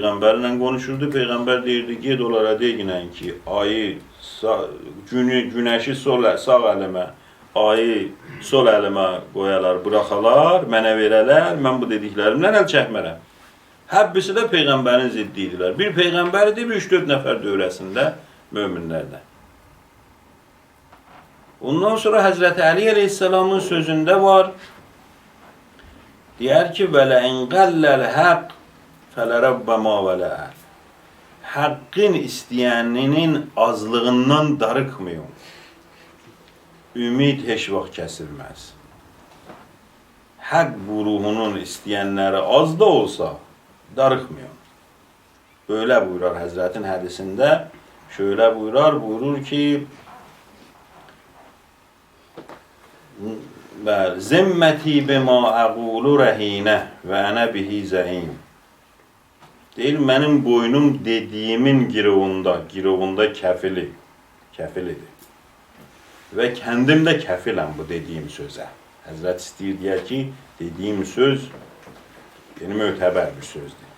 Peygamberle konuşurdu. Peygamber deyirdi ki dolara deyinən ki ayı sağ, günü güneşi sol sağ əlimə, ayı sol əlimə qoyalar, buraxalar, mənə verələr, mən bu dediklərimdən əl çəkmərəm. Həbbisi də peyğəmbərin ziddi idilər. Bir peyğəmbər idi, bir 3-4 nəfər dövrəsində möminlərdən. Ondan sonra Həzrəti Ali Aleyhisselamın sözündə var. Deyər ki, "Və la in və la'al." Haqqın istəyəninin azlığından darıxmayın. Ümid heç vaxt kəsilməz. Haqq buruğunun istəyənləri az da olsa darıxmayın. Böyle buyurar Həzrətin hədisində. Şöyle buyurar, buyurur ki, Bəli, zimməti bima əqulu rəhinə və ənə bihi zəim. Deyir, mənim boynum dediyimin girovunda, girovunda kəfili, kəfilidir. Və kendim də kəfiləm bu dediyim sözə. Həzrət istəyir deyər ki, dediyim söz yəni mötəbər bir sözdür.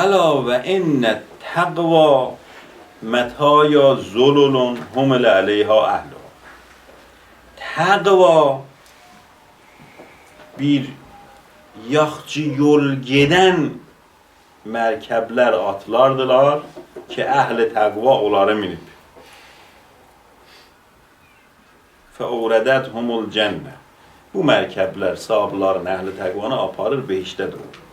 Əla və innə təqva mətaya zululun humil əleyha əhlu. Təqva bir yaxçı yol gedən mərkəblər atlardılar ki, əhli təqva onları minib. Fəurədət humul cənnə. Bu mərkəblər sahabların əhli təqvanı aparır behişdə doğru.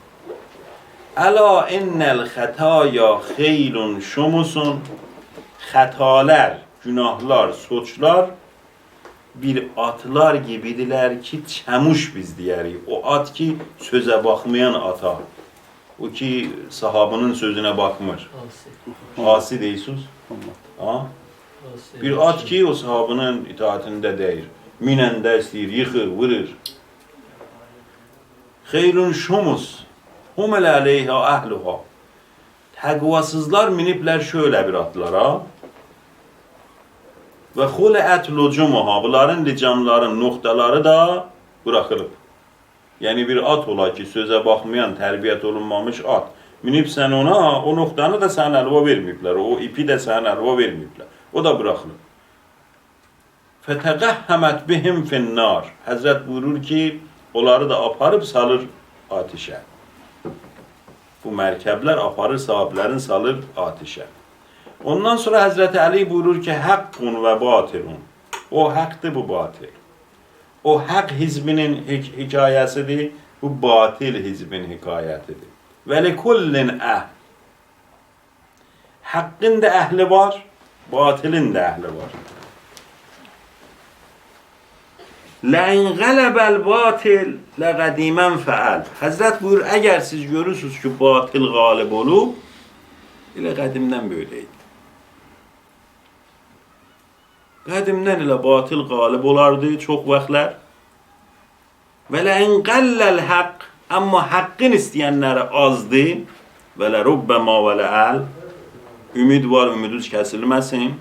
Əla innəl xətaya xeylun şumusun Xətalər, günahlar, soçlar bir atlar gibidirlər ki, çəmuş biz deyərik. O at ki, sözə baxmayan ata. O ki, sahabının sözünə baxmır. Asi deyirsiniz? Ha? Bir at ki, o sahabının itaatində deyir. Minəndə istəyir, yıxır, vurur. Xeyrun şumus. Humel aleyha ahluha. Təqvasızlar miniblər şöyle bir atlara. Və xuləət lucumuha. Bunların licamların noktaları da bırakılıb. Yəni bir at ola ki, sözə baxmayan, tərbiyyət olunmamış at. Minib sən ona, o noktanı da sən əlva verməyiblər. O ipi də sən əlva verməyiblər. O da bırakılıb. Fətəqəhhəmət bihim finnar. Həzrət buyurur ki, onları da aparıb salır ateşə. Bu mərkəblər aparır sahiblərin salır ateşə. Ondan sonra Həzrəti Əli buyurur ki, haqqun və batilun. O haqqdır, bu batil. O haqq hizbinin hik hikayəsidir, bu batil hizbin hikayətidir. Və likullin əhl. Haqqın da əhli var, batilin də əhli var. Ləin qələbəl batil ləqədimən fəəl. Həzrət buyur, əgər siz görürsünüz ki, batil qalib olub, elə qədimdən böyləydi. Qədimdən elə batil qalib olardı çox vaxtlar. Və ləin qalləl haqq, amma haqqın istəyənləri azdı. Və lə rubbəma və lə əl, ümid var, ümidiniz kəsilməsin.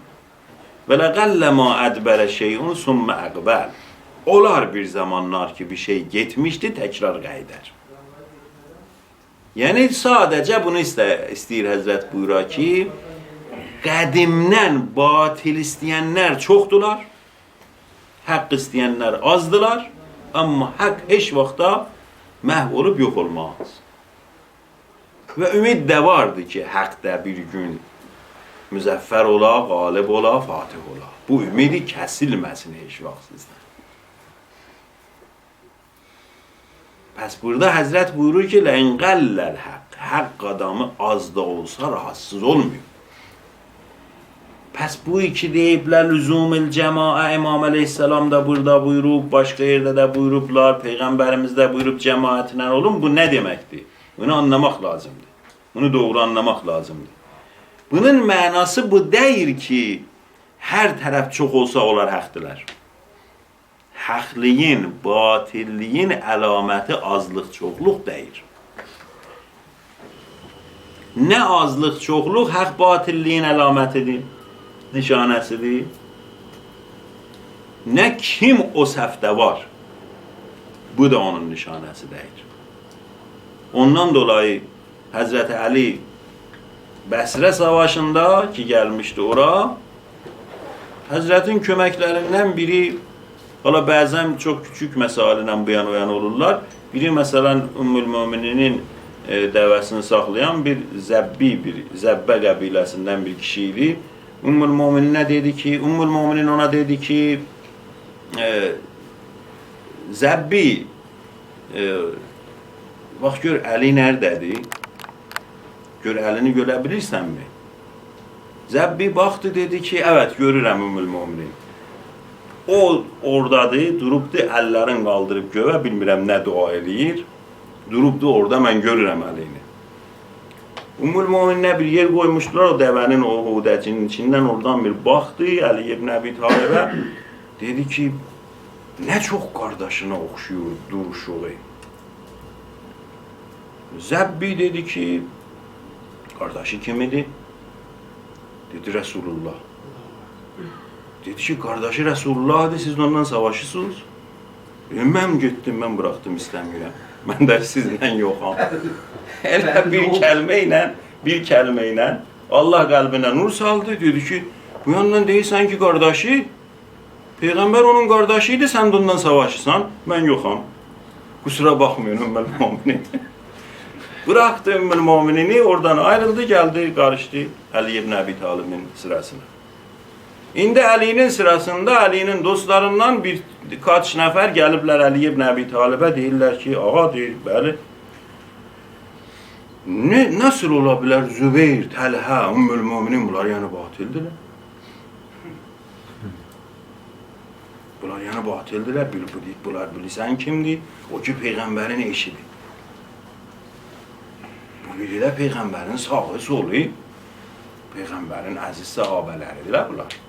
Və lə qallə ma ədbərə şeyun sümmə əqbəl. Olar bir zamanlar ki bir şey getmişdi, təkrar qayıdar. Yəni sadəcə bunu istə, istəyir Həzrət buyura ki, qədimdən batil istəyənlər çoxdular, haqq istəyənlər azdılar, amma haqq heç vaxtda məhv olub yox olmaz. Və ümid də vardı ki, haqq da bir gün müzəffər ola, qalib ola, fatih ola. Bu ümidi kəsilməsin heç vaxt sizdən. Pes burada Həzrət buyurur ki, ləin qalləl haqq. Haqq adamı az da olsa rahatsız olmuyor. Pes bu iki deyiblər lüzumil cemaə İmam Aleyhisselam da burada buyurub, başqa yerdə də buyurublar, Peyğəmbərimiz də buyurub cemaətinə olun. Bu nə deməkdir? Bunu anlamaq lazımdır. Bunu doğru anlamaq lazımdır. Bunun mənası bu deyil ki, hər tərəf çox olsa onlar haqdılar. Haqliyin, batilliyin əlaməti azlıq, çoxluq deyir. Nə azlıq, çoxluq haqq batilliyin əlamətidir, nişanəsidir. Nə kim o səhvdə var. Bu da onun nişanəsidir. Ondan dolayı Hazreti Ali Bəsrə savaşında ki gəlmişdi ora, Həzrətin köməklərindən biri Valla bəzən çox küçük məsələ ilə bu yana o olurlar. Biri məsələn Ümmül Mömininin e, dəvəsini saxlayan bir Zəbbi, bir Zəbbə qəbiləsindən bir kişi idi. Ümmül Mömin nə dedi ki, Ümmül Möminin ona dedi ki, e, Zəbbi, e, bax gör Əli nərdədir? Gör Əlini görə bilirsənmi? Zəbbi baxdı dedi ki, evet görürəm Ümmül Möminin. O oradadır, durubdu, əllərin qaldırıb göyə, bilmirəm nə dua eləyir. Durubdu orada, mən görürəm əlini. Ümmül Mömininə bir yer qoymuşdular, o dəvənin o hudəcinin içindən oradan bir baxdı, Əli ibn Əbi Talibə. Dedi ki, nə çox qardaşına oxşuyur duruşuğu. Zəbbi dedi ki, qardaşı kim idi? Dedi Resulullah. Dedi ki kardeşi Resulullah'dı siz ondan savaşısınız. Dedim ben gittim ben bıraktım istemiyorum. Ben de sizinle yokum. Elə bir kəlmə bir kəlmə Allah qəlbinə nur saldı. Dedi ki bu yandan değilsen ki kardeşi Peygamber onun kardeşiydi sen de ondan savaşırsan ben yokum. Kusura bakmayın Ümmül Müminin. Bıraktı Ümmül Müminini oradan ayrıldı geldi karıştı Ali ibn Abi Talib'in sırasına. İndi Əlinin sırasında Əlinin dostlarından bir kaç nəfər gəliblər Əli ibn Əbi Talibə deyirlər ki, ağa deyir, bəli. Ne, nasıl ola bilər Zübeyir, Təlhə, Ümmül Müminin bunlar yəni batildirlər? Bunlar yəni batildirlər, bil, bil, bunlar bilirsən kimdir? O ki Peyğəmbərin eşidir. Bu biri də sağı, solu, Peyğəmbərin əziz sahabələridirlər bunlar.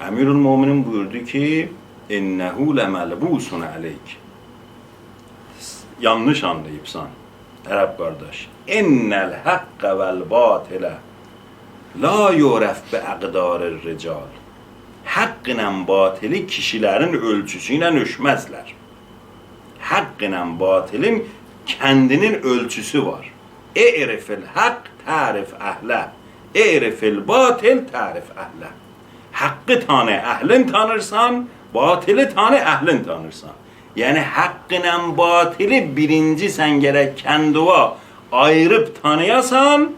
Emirül Müminin buyurdu ki innehu lemelbusun aleyk. Yanlış anlayıpsan. Qardaş. İnnel hakka vel batile la yuref bi aqdarir rical. Haqq ilə batili kişilərin ölçüsü ilə ölçməzlər. Haqq ilə batilin kendinin ölçüsü var. E'rifil haqq tarif əhlə. E'rifil batil tarif əhlə. Hakkı tanı ehlin tanırsan, batili tanı ehlin tanırsan. Yani hakkıyla batili birinci sen gerek kendine ayırıp tanıyasan,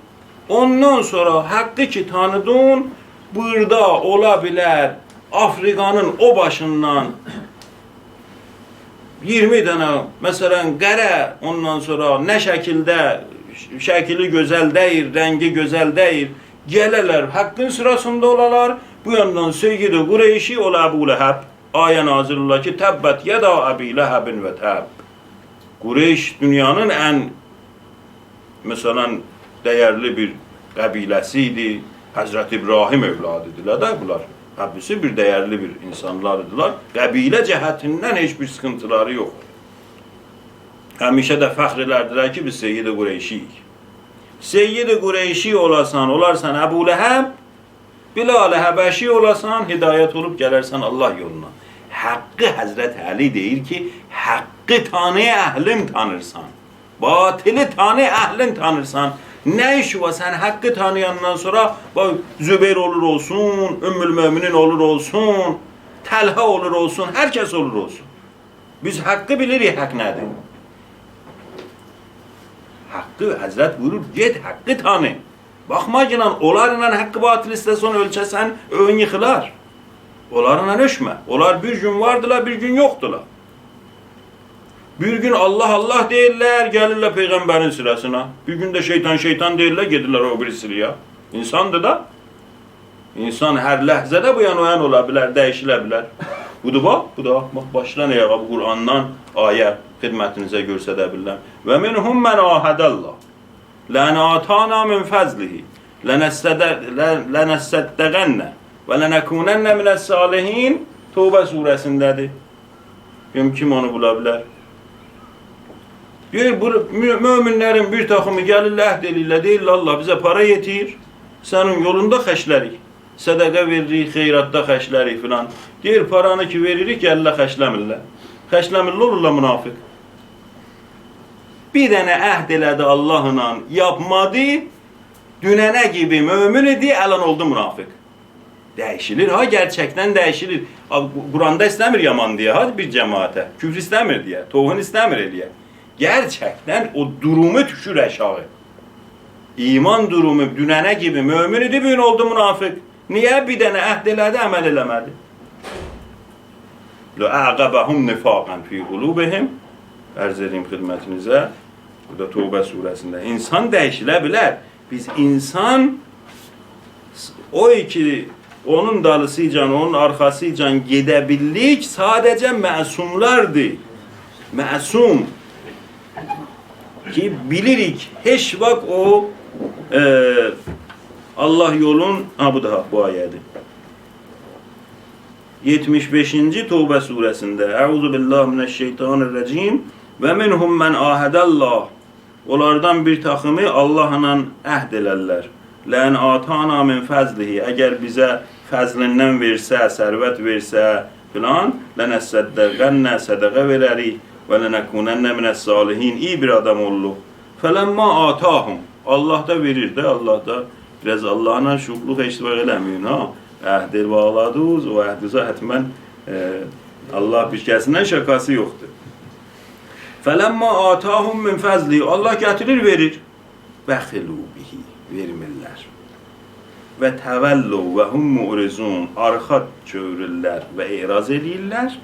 ondan sonra hakkı ki tanıdın, burada olabilir Afrika'nın o başından 20 tane mesela qərə ondan sonra ne şekilde şekili güzel değil, rengi güzel değil, geleler hakkın sırasında olalar, bu yandan Seyyid-i Kureyşi ol Ebu Leheb. Aya nazil ola ki tebbet yeda Ebi Lehebin ve teb. Kureyş dünyanın en mesela değerli bir kabilesiydi. Hazreti İbrahim evladıdılar da bunlar. Hepsi bir değerli bir insanlardılar. Kabile cihetinden hiçbir sıkıntıları yok. Həmişə də fəxr elədilər ki, biz Seyyid-i Qureyşiyik. Seyyid-i Qureyşi olasan, olarsan Əbu Ləhəb, Bilal Həbəşi olasan, hidayət olub gələrsən Allah yoluna. Haqqı Həzrət Əli deyir ki, haqqı tanı əhlin tanırsan. Batili tanı əhlin tanırsan. Ne işi var sen hakkı tanıyandan sonra bak Zübeyir olur olsun, Ümmül Müminin olur olsun, Telha olur olsun, herkes olur olsun. Biz hakkı bilirik hak nedir. Hakkı Hazret buyurur git hakkı tanı. Bakma lan onlarla hakkı batıl istesen ölçesen ön yıkılar. Onlarla ölçme. Onlar bir gün vardılar bir gün yoktular. Bir gün Allah Allah değiller gelirler peygamberin sırasına. Bir gün de şeytan şeytan değiller gelirler o bir sıraya. İnsandı da. İnsan her lehzede bu yan o yan olabilir, değişilebilir. Bu da bak, bu da bak başla ne bu Kur'an'dan ayet hizmetinize görsedebilirler. Ve minhum men ahadallah. لَنْ آتَانَا مِنْ فَضْلِهِ لَنَسَّدَّغَنَّ وَلَنَكُونَنَّ مِنَ الصَّالِحِينَ Tevbe suresindedir. Bilmiyorum kim onu bulabilir. Bir, bu, mü- müminlerin bir takımı gelirler əhd elirlər, deyirlər Allah bize para yetir, senin yolunda xəşlərik. Sədəqə veririk, xeyratda xəşlərik filan. Deyir, paranı ki veririk, gəllə xəşləmirlər. Xəşləmirlər olurlar münafiq. Bir dənə əhd elədi Allahla, yapmadı, dünənə gibi mömin idi, əlan oldu münafiq. Dəyişilir ha, gerçekten dəyişilir. Abi, Quranda istəmir yaman diye ha bir cemaate. Küfür istəmir diye, tohun istəmir diye. Gerçekten o durumu düşür aşağı. İman durumu dünənə gibi mömin idi, bugün oldu münafık. Niye bir dənə əhd elədi, əməl eləmədi? لَاَعْقَبَهُمْ نِفَاقًا فِي قُلُوبِهِمْ Ərz edeyim xidmətinizə. Bu da Tövbə surəsində. İnsan dəyişilə bilər. Biz insan o iki onun dalısıyla, onun arkasıyla gedebildik sadece məsumlardır. Məsum. Ki bilirik heç vakt o e, Allah yolun, ha bu da bu ayədir. 75. Tövbə surəsində Əuzu billahi mineşşeytanirracim və minhum men ahadallah Onlardan bir taxımı Allahla əhd elərlər. Lən atana min fəzlihi əgər bizə fəzlindən versə, sərvət versə filan, lənəssəddəqənnə sədəqə verərik və lənəkunənnə minəs salihin iyi bir adam olluq. Fələmma atahum Allah da verir də, Allah da biraz Allahla şuqluq eştibar eləməyin ha. Əhd el bağladınız, o əhdinizə həttəmən e, Allah bir kəsindən şakası yoxdur. Fələmma atahum min fəzli Allah gətirir, verir. Bəxilu bihi, vermirlər. Və təvəllu və hum mu'rizun arxa çövürürlər və eraz edirlər.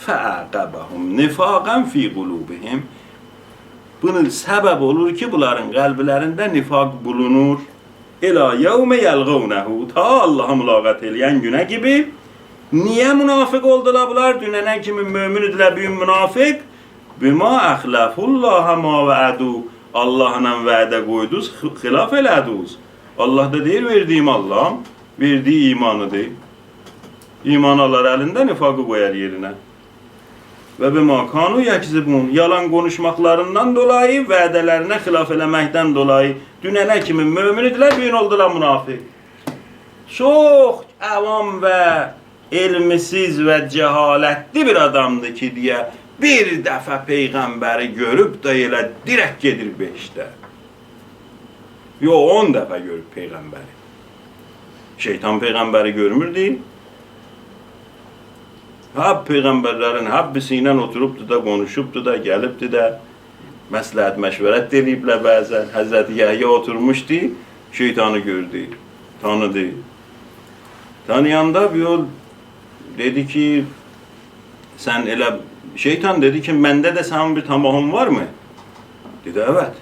Fəəqəbəhum nifaqən fi qulubihim Bunun səbəb olur ki, bunların qəlblərində nifaq bulunur. İla yevme yelgavnehu ta Allah'a mülaqat eləyən günə gibi niyə münafıq oldular bunlar? Dünənə kimi mömin idilər, bugün münafıq. Bima əxləfullaha ma vəədu Allahla vədə qoydunuz, xilaf elədiniz. Allah da deyir, verdiyim Allah'ım, verdiyi imanıdır. İman alır əlində, nifaqı qoyar yerinə. Və bima kanu yəkzibun yalan konuşmaklarından dolayı, vədələrinə xilaf eləməkdən dolayı dünənə kimi mömin idilər, bir oldular münafik. Çox əvam və elmisiz və cəhalətli bir adamdı ki, deyə bir dəfə peyğəmbəri görüb də elə direkt gedir beşdə. Yo, on dəfə görüb peyğəmbəri. Şeytan peyğəmbəri görmürdü. Hab peyğəmbərlərin habbisi ilə oturubdu da, konuşubdu da, gəlibdi də, məsləhət məşvərət eləyiblər bəzən. Həzrəti Yəhya oturmuşdu, şeytanı gördü, tanıdı. Tanıyanda bir yol dedi ki, sen elə, şeytan dedi ki, məndə də sənin bir tamahın var mı? Dedi, evet.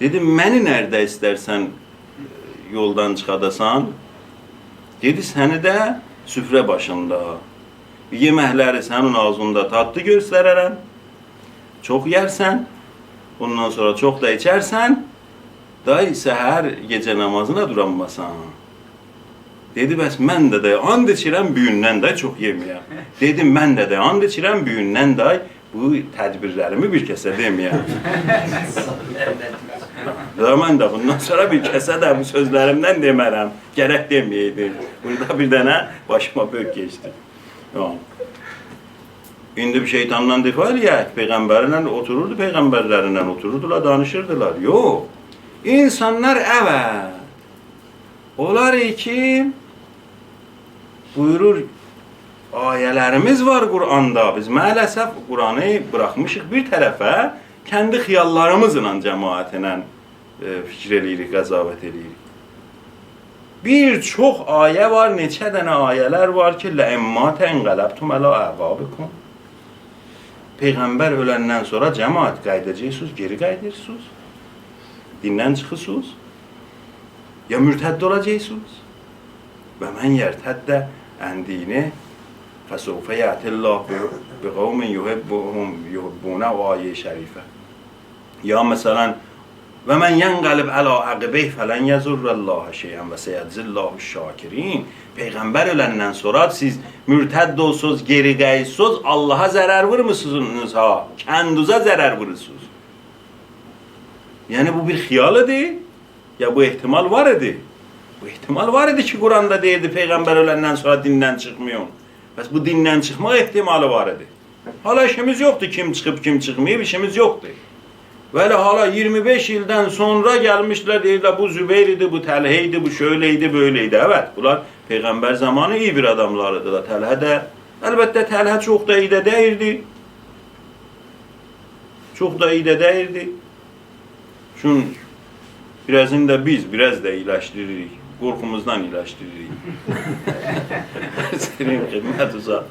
Dedi, məni nerede istersen yoldan çıxadasan? Dedi, səni də süfrə başında, yeməkləri sənin ağzında tatlı göstərərəm. Çox yersən, ondan sonra çox da içərsən, day səhər gecə namazına duranmasan. Dedi, bəs mən də də and içirəm büyündən də çox yeməyəm. Dedim, mən də də and içirəm büyündən də bu tədbirlərimi bir kəsə deməyəm. Və mən də bundan sonra bir kəsə də bu sözlərimdən demərəm. Gərək deməyəydim. Burada bir dənə başıma böyük geçdi. Yani. İndi bir şeytandan difa eləyək, peyğəmbərlə otururdu, peyğəmbərlərlə otururdular, danışırdılar. Yox. İnsanlar evet. Olar ki buyurur ayələrimiz var Quranda. Biz maalesef Qur'anı bırakmışıq bir tərəfə, kendi xiyallarımızla cəmaətinə e, fikir eləyirik, qəzavət eləyirik. Bir çox ayə var, neçə dənə ayələr var ki, ləəmmə tənqələbtum ələ əqabikum. Peyğəmbər öləndən sonra cəmaət qayıdacaqsınız, geri qayıdırsınız. Dindən çıxırsınız. Ya mürtədd olacaqsınız. Və mən yərtəddə əndini fəsufə yətillah bi qavmin yuhibbuhum yuhibbuna o ayə şərifə. Ya məsələn Və mən yənqəlib əla əqibeyh fələn yəzurrəllahu şeyən və seyədzillahu şakirin. Peyğəmbər öləndən sonra siz mürtədd olsunuz, geri qayıtsınız, Allaha zərər vurmusunuz ha, kəndinizə zərər vurursunuz. Yəni bu bir xiyal idi, ya bu ehtimal var idi. Bu ihtimal var idi ki Kur'an'da deyirdi peygamber ölenden sonra dinden çıkmıyor. Bəs bu dindən çıxmaq ehtimalı var idi. Hala işimiz yoktu kim çıkıp kim çıkmayıp işimiz yoktu. Böyle hala 25 yıldan sonra gelmişler deyirlər bu Zübeyir idi, bu Talhe idi, bu şöyleydi, böyleydi. Evet bunlar peygamber zamanı iyi bir adamlarıdılar. Talhe de elbette Talhe çok da iyi de değildi. Çok da iyi de değildi. Şun birazını da biz biraz da iyileştiririk. Korkumuzdan iyileştiririk. Senin hizmet uzak.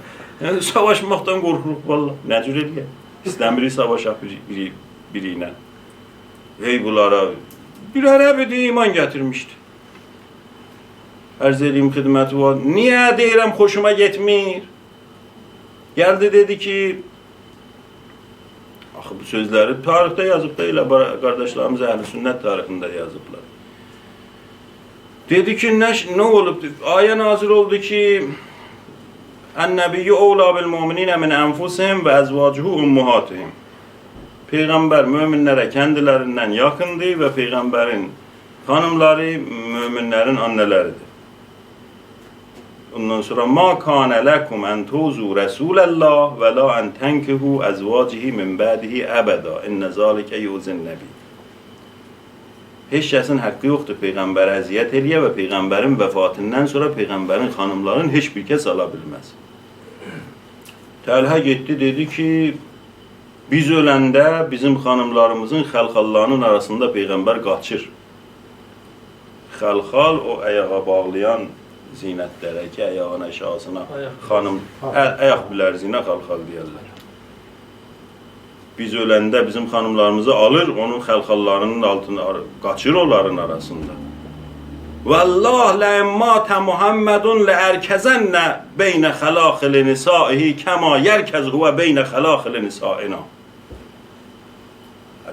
Yani savaşmaktan korkuruq valla. Ne cür eləyək? İstəmirik savaşaq biri, biri, biri ilə. Hey bunlara bir ərəb idi iman gətirmişdi. Ərz edeyim xidməti var. Niyə deyirəm xoşuma getmir? Gəldi dedi ki Axı bu yazıb da elə bara- qardaşlarımız əhl-i sünnət tarixində yazıblar. Dedi ki nə, nə olub? Ayə nazil oldu ki Ən-nəbiyyu əvla bil mu'mininə min ənfusihim və əzvacuhu ummuhatihim. Peyğəmbər möminlərə kendilərindən yaxındır və Peyğəmbərin xanımları möminlərin annələridir. Ondan sonra ma kana lakum an tuzu Rasulallah və la an tankihu azwajihi min ba'dihi abada. İnne zalike yuzin nabi. Heç kəsin haqqı yoxdur peyğəmbərə əziyyət eləyə və peyğəmbərin vəfatından sonra peyğəmbərin xanımlarını heç bir kəs ala bilməz. Təlhə getdi dedi ki, biz öləndə bizim xanımlarımızın xəlxallarının arasında peyğəmbər qaçır. Xəlxal o ayağa bağlayan zinətlərə ki, ayağın aşağısına Ayaq. xanım ayaq bilərzinə xalxal deyirlər. Biz öləndə bizim xanımlarımızı alır, onun xəlxallarının altına qaçır onların arasında. Vallah ləmmətə Muhammedun lərkəzənnə beynə xəlaxil nisaihi kəma yerkəz huvə beynə xəlaxil nisaina.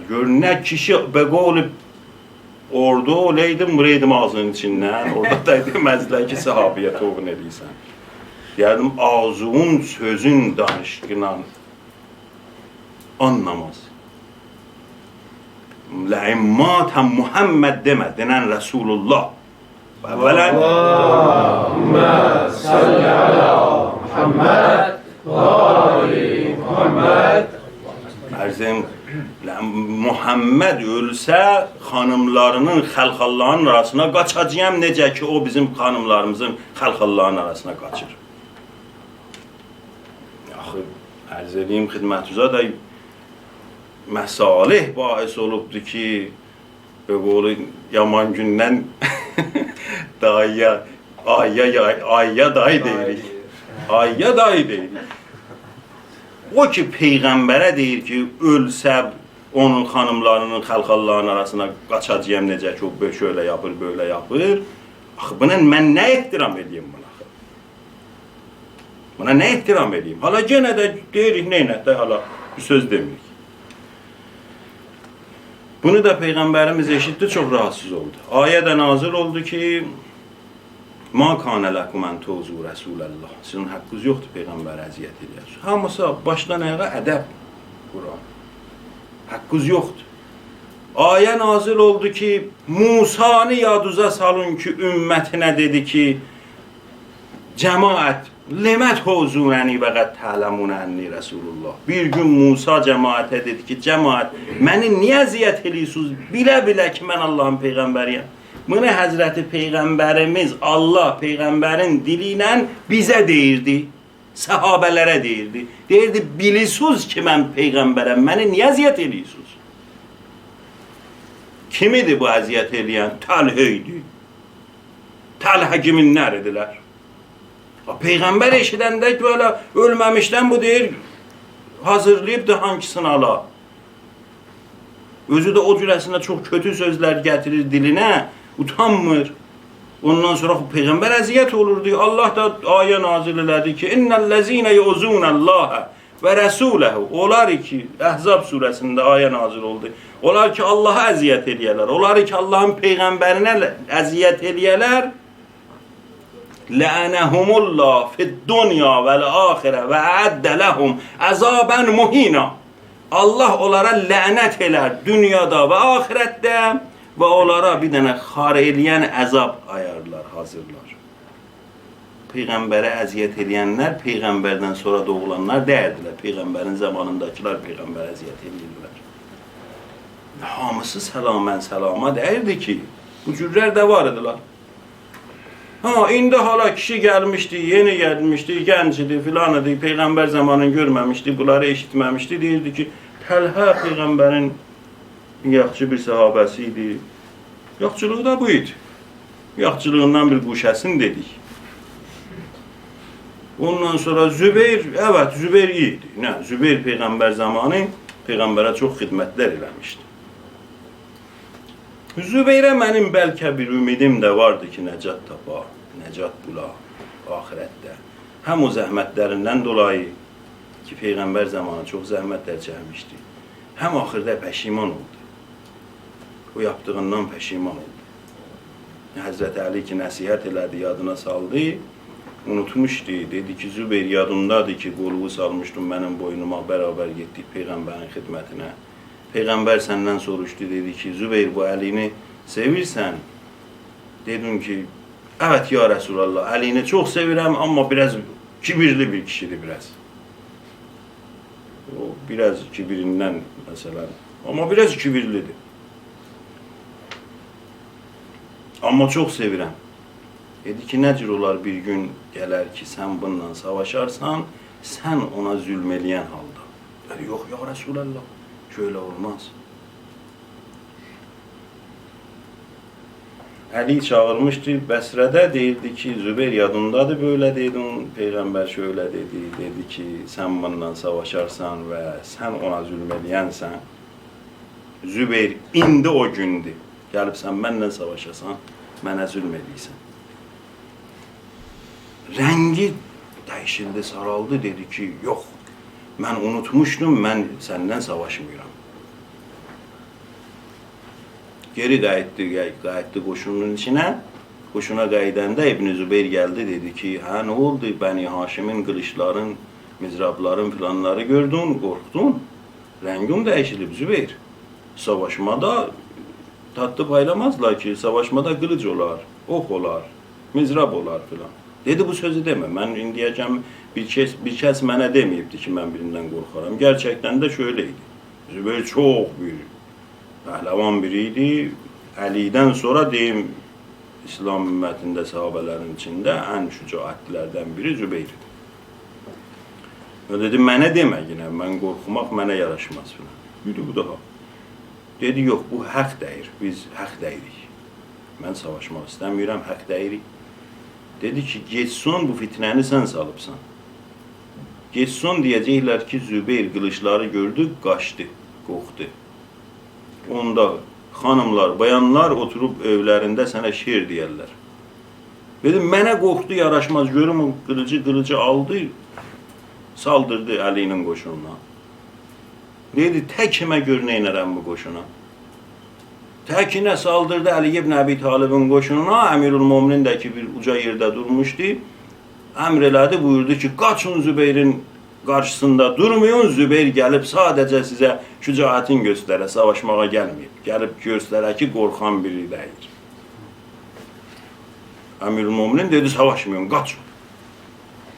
Gör ne kişi be qavli orada olaydım buraydım ağzının içindən. Orada da deməzlər ki, sahabiyə toğun eləyirsən. Deyərdim, ağzının sözün danışqına anlamaz. Ləimmatə Muhammed demə, denən Resulullah. Əvvələn Ərzim, Muhammed ölsə, xanımlarının xəlxallarının arasına qaçacağım necə ki, o bizim xanımlarımızın xəlxallarının arasına qaçır. Axı, ərz edeyim xidmətinizə də məsalih bahis olubdur ki, qolu yaman gündən dayıya, ayya, ayya dayı deyirik. Ayya dayı deyirik. O ki peyğəmbərə deyir ki, ölsə onun xanımlarının, xəlxallarının arasına qaçacağım necə ki, o şöyle yapır, böyle yapır. Axı buna mən nə ehtiram edeyim buna? Buna nə ehtiram edeyim? Hala yenə də deyirik, neynət də hala bir söz demirik. Bunu da Peyğəmbərimiz eşitdi, çox rahatsız oldu. Də nazil oldu ki, Ma kana lakum an tuzu Resulallah. Sizin haqqınız yoxdur peyğəmbərə əziyyət edəsiniz. Hamısı başdan ayağa ədəb Quran. Haqqınız yoxdur. Ayə nazil oldu ki, Musanı yaduza salın ki, ümmətinə dedi ki, cemaat lemət huzurəni və qəd ta'lamun anni Rasulullah. Bir gün Musa cemaate dedi ki, cemaat məni niyə əziyyət edirsiniz? Bilə-bilə ki, mən Allahın peyğəmbəriyəm. Bunu Həzrəti Peyğəmbərimiz Allah Peyğəmbərin dili ilə bizə deyirdi. Səhabələrə deyirdi. Deyirdi, bilirsiniz ki, mən Peyğəmbərəm, məni niyə əziyyət edirsiniz? Kim idi bu əziyyət eləyən? Talhə idi. Talhə kiminlərdilər? Peyğəmbər eşidəndə böyle ölməmişdən bu deyir, hazırlayıb da hangisini ala? Özü də o cürəsində çox kötü sözlər gətirir dilinə, utanmır. Ondan sonra Peyğəmbər əziyyət olurdu. Allah da ayə nazil elədi ki, İnnellezine yuzunallaha və rasulehu. Onlar ki, Əhzab surəsində ayə nazil oldu. Onlar ki, Allaha əziyyət eləyərlər. Onlar ki, Allahın peyğəmbərinə əziyyət eləyərlər. Lənəhumullah fid-dunya vəl-axirə və əddə ləhum əzabən muhina. Allah onlara lənət elər dünyada və axirətdə və onlara bir dənə xar eləyən əzab ayarlar, hazırlar. Peyğəmbərə əziyyət eləyənlər peyğəmbərdən sonra doğulanlar deyərdilər. Peyğəmbərin zamanındakılar peyğəmbərə əziyyət eləyirlər. Hamısı səlamən səlama deyirdi ki, bu cürlər də var idilər. Ha, indi hala kişi gelmişti, yeni gelmişti, genç idi, filan idi, peygamber zamanını görmemişti, bunları eşitmemişti. Deyirdi ki, Təlhə peygamberin yaxşı bir sahabəsi idi. Yaxçılığı da bu idi. Yaxçılığından bir quşəsin dedik. Ondan sonra Zübeyir, evet Zübeyir iyiydi. Ne? Zübeyir peygamber zamanı peygambere çok hizmetler eləmişdi. Zübeyrə mənim bəlkə bir ümidim də vardı ki, nəcat tapa, nəcat bula axirətdə. Həm o zəhmətlərindən dolayı ki, Peyğəmbər zamanı çox zəhmətlər çəkmişdi. Həm axırda pəşiman oldu. O yaptığından pəşiman oldu. Həzrət Əli ki, nəsihət elədi, yadına saldı, unutmuşdu. Dedi ki, Zübeyir yadımdadır ki, qoluğu salmışdım mənim boynuma, bərabər getdik Peyğəmbərin xidmətinə. Peyğəmbər səndən soruşdu, dedi ki, Zübeyir bu Əlini sevirsən? Dedim ki, evet ya Resulallah, Əlini çox sevirəm, amma biraz kibirli bir kişidir biraz. O biraz kibirindən məsələn, amma biraz kibirlidir. Amma çox sevirəm. Dedi ki, nə cür olar bir gün gələr ki, sən bununla savaşarsan, sən ona zülm eləyən halda. Dedi, yox ya Resulallah, şöyle olmaz. Əli çağırmışdı Bəsrədə, deyirdi ki, Zübeyir yadındadır böyle dedim, Peyğəmbər şöyle dedi, dedi ki, sən bununla savaşarsan və sən ona zülm eləyənsən, Zübeyir indi o gündür, gəlib sən mənlə savaşasan, mənə zülm eləyirsən. Rəngi dəyişildi, saraldı, dedi ki, yox, mən unutmuşdum, mən səndən savaşmıram. Geri qayıtdı, qayıtdı qoşunun içinə. Qoşuna qayıdanda İbn Zübeyir gəldi, dedi ki, hə nə oldu? Bəni Haşimin qılıçların, mizrabların filanları gördün, qorxdun. Rəngin dəyişilib Zübeyir. Savaşmada tatlı paylamazlar ki, savaşmada qılıc olar, ox olar, mizrab olar filan. Dedi bu sözü demə. Mən indiyəcəm bir kəs bir kəs mənə deməyibdi ki, mən birindən qorxaram. Gerçəkdən də şöyle idi. Zübeyir çox bir pəhləvan biri idi. Əlidən sonra deyim İslam ümmətində sahabələrin içində ən şücaətlilərdən biri Zübeyir idi. O dedi mənə demə yenə, mən qorxmaq mənə yaraşmaz filan. Dedi bu daha. Dedi yox, bu haqq deyir. Biz haqq deyirik. Mən savaşmaq istəmirəm, haqq deyirik. Dedi ki, geçson bu fitnəni sən salıbsan. Geçson deyəcəklər ki, Zübeyir qılıçları gördü, qaçdı, qorxdu. Onda xanımlar, bayanlar oturub evlərində sənə şeir deyərlər. Dedim, mənə qorxdu, yaraşmaz. Görüm o qılıcı, aldı, saldırdı Əlinin qoşununa. Dedi, tək kimə gör bu qoşuna. Təkinə saldırdı Əli ibn Əbi Talibin Mominin də ki bir uca yerdə durmuşdu. Əmr elədi, buyurdu ki, qaçın Zübeyrin qarşısında durmayın, Zübeyir gəlib sadəcə sizə şücaətin göstərə, savaşmağa gəlməyib. Gəlib göstərə ki, qorxan biri deyil. Əmirul Mominin dedi, savaşmayın, qaçın.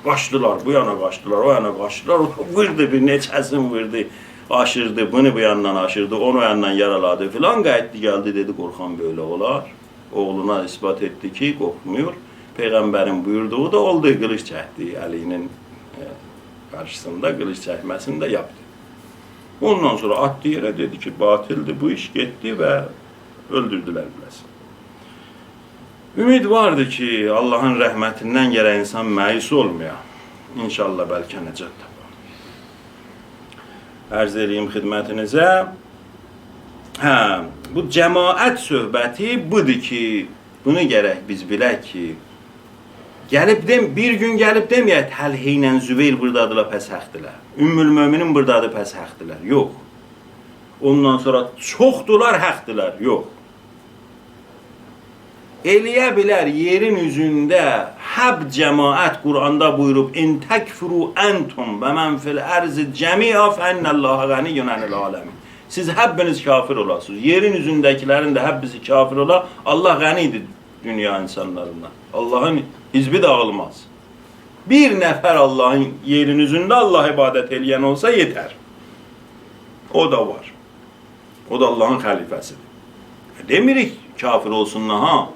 Qaçdılar, bu yana qaçdılar, o yana qaçdılar, vurdu bir neçəsini vurdu aşırdı, bunu bu yandan aşırdı, onu yandan yaraladı filan. Qayıtdı geldi dedi Korkan böyle olar. Oğluna ispat etti ki korkmuyor. Peygamberin buyurduğu da oldu. Kılıç çekti Ali'nin e, karşısında kılıç çekmesini de yaptı. Ondan sonra attı yere dedi ki batildi bu iş gitti ve öldürdüler biraz. Ümid vardı ki Allah'ın rahmetinden gelen insan məyus olmuyor. İnşallah belki necat ərz edeyim xidmətinizə. Hə, bu cəmaət söhbəti budur ki, bunu gərək biz bilək ki, gəlib dem bir gün gəlib deməyək Təlhə ilə Zübeyr burdadılar, pəs həqdilər. Ümmül Möminin burdadır, pəs həqdilər. Yox. Ondan sonra çoxdular, həqdilər. Yox. Eləyə bilər yerin üzündə həb cəmaət Quranda buyurub in təkfuru entum və mən fil ərzi cəmi'a fənnəllaha qəniyyun anil aləmin. Siz hepiniz kafir olasınız. Yerin üzündekilerin de hepsi kafir ola. Allah ganidir dünya insanlarından. Allah'ın hizbi dağılmaz. Bir nefer Allah'ın yerin üzünde Allah ibadet eleyen olsa yeter. O da var. O da Allah'ın halifesidir. E demirik kafir olsunlar ha.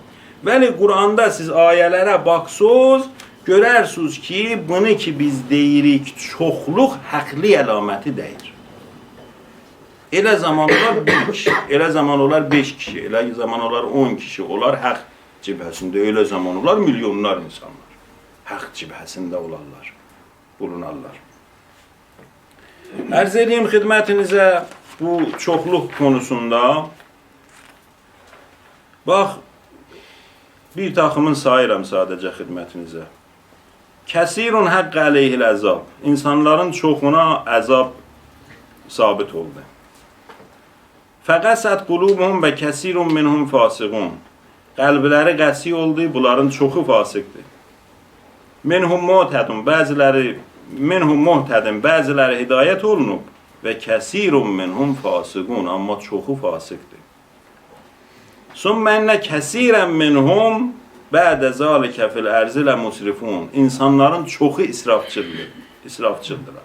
Veli Kur'an'da siz ayelere baksız, görərsiniz ki, bunu ki biz deyirik çoxluq həqli əlaməti deyir. Elə zaman olar bir kişi, elə zaman olar beş kişi, elə zaman olar on kişi, olar haq cibhəsində, elə zaman olar milyonlar insanlar. Haq cibhəsində olarlar, bulunarlar. Ərz edeyim xidmətinizə bu çoxluq konusunda bax bir takımın sayıram sadəcə xidmətinizə. Kəsirun haqq əleyhil əzab. İnsanların çoxuna əzab sabit oldu. Fəqəsət qulubuhum və kəsirun minhum fasiqun. Qəlbləri qəsi oldu, bunların çoxu fasiqdir. Minhum muhtədun, bəziləri minhum muhtədin, bəziləri hidayət olunub və kəsirun minhum fasiqun, amma çoxu fasiqdir. Sümmə ennə kəsirən minhum bədə zalikə fil ərzilə musrifun. İnsanların çoxu israfçıdır, israfçıdırlar.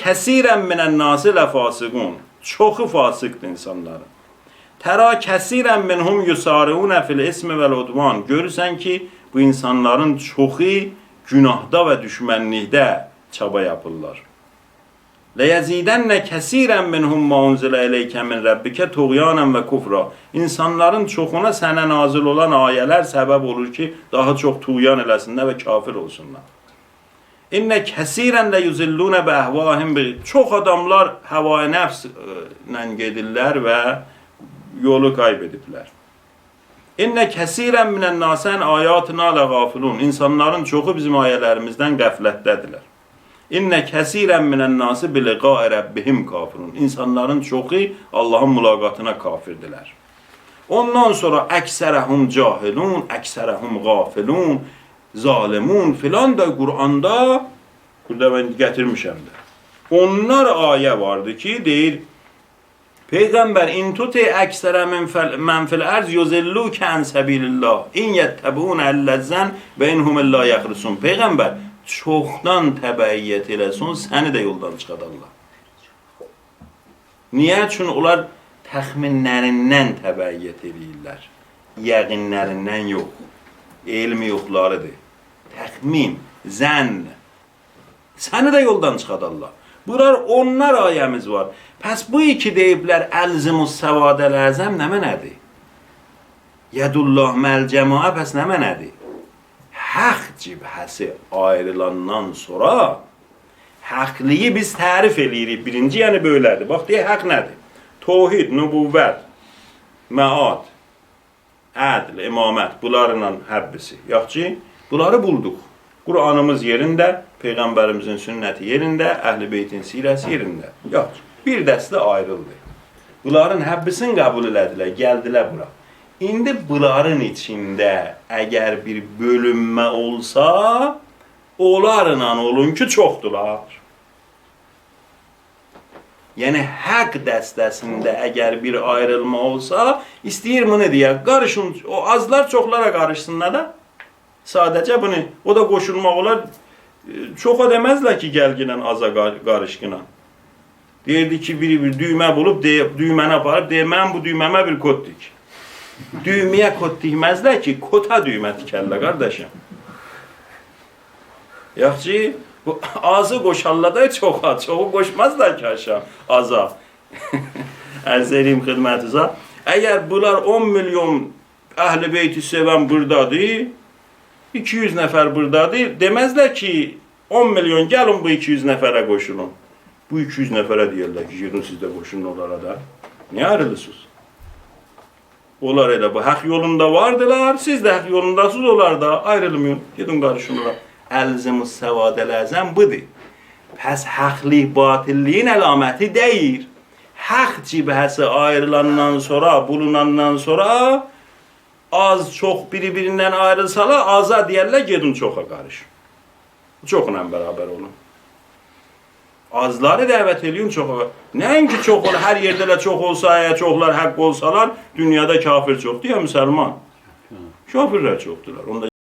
Kəsirən minən nasi lə fasiqun. Çoxu fasiqdir insanların. Tərə kəsirən minhum yusariunə fil ismi vəl udvan. Ki, bu insanların çoxu günahda və düşmənlikdə çaba yapırlar. Kəsirən minhum ma unzilə eleykə min rəbbikə tuğyanən və kufra. İnsanların çoxuna sənə nazil olan ayələr səbəb olur ki, daha çox tuğyan eləsinlər və kafir olsunlar. İnnə kəsirən də yuzillunə bə əhvahim bi. Çox adamlar həvai nəfs ilə gedirlər və yolu qaybediblər. İnnə kəsirən minən nasən ayatına lə qafilun. İnsanların çoxu bizim ayələrimizdən qəflətdədirlər. İnnə kəsirən minən nası bi liqa'i rabbihim kafirun. İnsanların çoxu Allahın mülaqatına kafirdirlər. Ondan sonra əksərəhum cahilun, əksərəhum qafilun, zalimun filan da Quranda burada mən gətirmişəm də. Onlar ayə vardı ki, deyir Peyğəmbər in tuti əksərə mən fil ərz yuzilluke an sabilillah. İn yettebun əlləzzən və inhum yaxrusun. Peyğəmbər çoxdan təbəiyyət eləsin, səni də yoldan çıxadarlar. Niyə? Çünki onlar təxminlərindən təbəiyyət eləyirlər. Yəqinlərindən yox. Elmi yoxlarıdır. Təxmin, zənn. Səni də yoldan çıxadarlar. Bunlar onlar ayəmiz var. Pəs bu iki deyiblər əlzimus səvadəl əzəm nə mənədir? Yədullah məl cəmaa pəs nə mənədir? Haq cibhəsi ayrılandan sonra haqliyi biz tərif eləyirik. Birinci yəni belədir. Bax deyə haq nədir? Tohid, nübüvvət, məad, ədl, imamət bunlarla həbbisi. Yaxçı, bunları bulduq. Qur'anımız yerində, Peyğəmbərimizin sünnəti yerində, Əhl-i Beytin sirəsi yerində. Yox, bir dəstə ayrıldı. Bunların həbbisini qəbul elədilər, gəldilər bura. İndi bunların içində əgər bir bölünmə olsa, onlarla olun ki, çoxdular. Yəni haqq dəstəsində əgər bir ayrılma olsa, istəyir bunu deyə, qarışın, o azlar çoxlara qarışsınlar da. Sadəcə bunu, o da qoşulmaq olar. Çoxa deməzlər ki, gəlginən aza qarışqına. Deyirdi ki, biri bir düymə bulub, deyə, düyməni aparıb, deyə, mən bu düyməmə bir kod dik. Düyməyə kod dikməzlər ki, kota düymə tikərlər, qardaşım. Yaxşı, bu azı qoşarlar da çoxa, çoxu qoşmazlar ki aşağı, aza. Ərz edeyim xidmətinizə. Əgər bunlar 10 milyon əhl-i beyti sevən buradadır, 200 nəfər buradadır, deməzlər ki, 10 milyon gəlin bu 200 nəfərə qoşulun. Bu 200 nəfərə deyirlər ki, gedin siz də qoşulun onlara da. Niyə ayrılısınız? Onlar elə bu haq yolunda vardılar, siz də haq yolundasınız, onlar da ayrılmıyor. Gedin qarışınlar. Əlzim-i səvadəl əzəm budur. Pəs haqlik batilliyin əlaməti deyir. Haq cibhəsi ayrılandan sonra, bulunandan sonra az çox biri-birindən ayrılsalar, aza deyərlər gedin çoxa qarış. Çoxla bərabər olun. Azları dəvət eləyin çoxa. Nəinki çox ol, hər yerdə də çox olsa, əgər çoxlar haqq olsalar, dünyada kafir çoxdur ya müsəlman. Kafirlər çoxdurlar. Onda